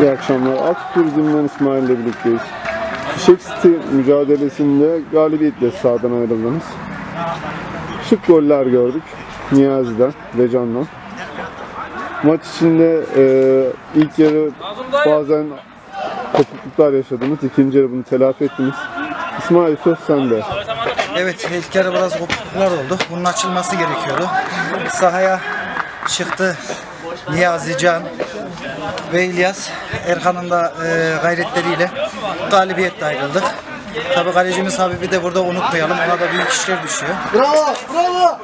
İyi akşamlar. Aks Turizm'den İsmail ile birlikteyiz. Fişek City mücadelesinde galibiyetle sahadan ayrıldınız. Şık goller gördük. Niyazi'den ve Can'dan. Maç içinde e, ilk yarı bazen kopukluklar yaşadınız. İkinci yarı bunu telafi ettiniz. İsmail söz sende. Evet ilk yarı biraz kopukluklar oldu. Bunun açılması gerekiyordu. Sahaya çıktı Niyazi Can ve İlyas. Erkan'ın da e, gayretleriyle galibiyetle ayrıldık. Tabii kalecimiz Habib'i de burada unutmayalım. Ona da büyük işler düşüyor. Bravo, bravo.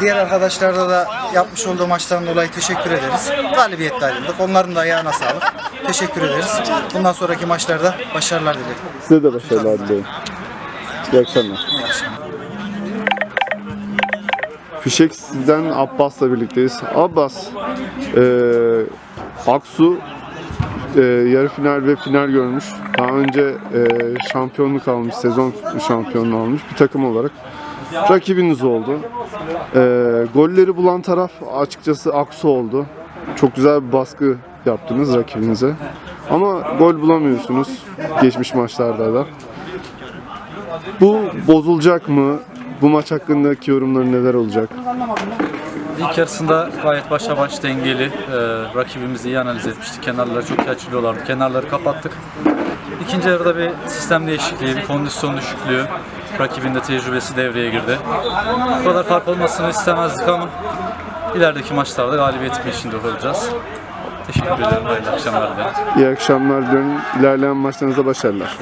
Diğer arkadaşlara da yapmış olduğu maçtan dolayı teşekkür ederiz. Galibiyetle ayrıldık. Onların da ayağına sağlık. Teşekkür ederiz. Bundan sonraki maçlarda başarılar dilerim. Size de başarılar dilerim. İyi akşamlar. Fişek sizden Abbas'la birlikteyiz. Abbas, e, Aksu e, yarı final ve final görmüş. Daha önce e, şampiyonluk almış, sezon şampiyonluğu almış bir takım olarak. Rakibiniz oldu. E, golleri bulan taraf açıkçası Aksu oldu. Çok güzel bir baskı yaptınız rakibinize. Ama gol bulamıyorsunuz geçmiş maçlarda da. Bu bozulacak mı? Bu maç hakkındaki yorumların neler olacak? İlk yarısında gayet başa baş dengeli. Ee, rakibimizi iyi analiz etmiştik. Kenarları çok iyi açılıyorlardı. Kenarları kapattık. İkinci yarıda bir sistem değişikliği, bir kondisyon düşüklüğü. Rakibin de tecrübesi devreye girdi. Bu kadar fark olmasını istemezdik ama ilerideki maçlarda galibiyet peşinde olacağız. Teşekkür ederim. Hayırlı akşamlar dilerim. İyi akşamlar diliyorum. İlerleyen maçlarınızda başarılar.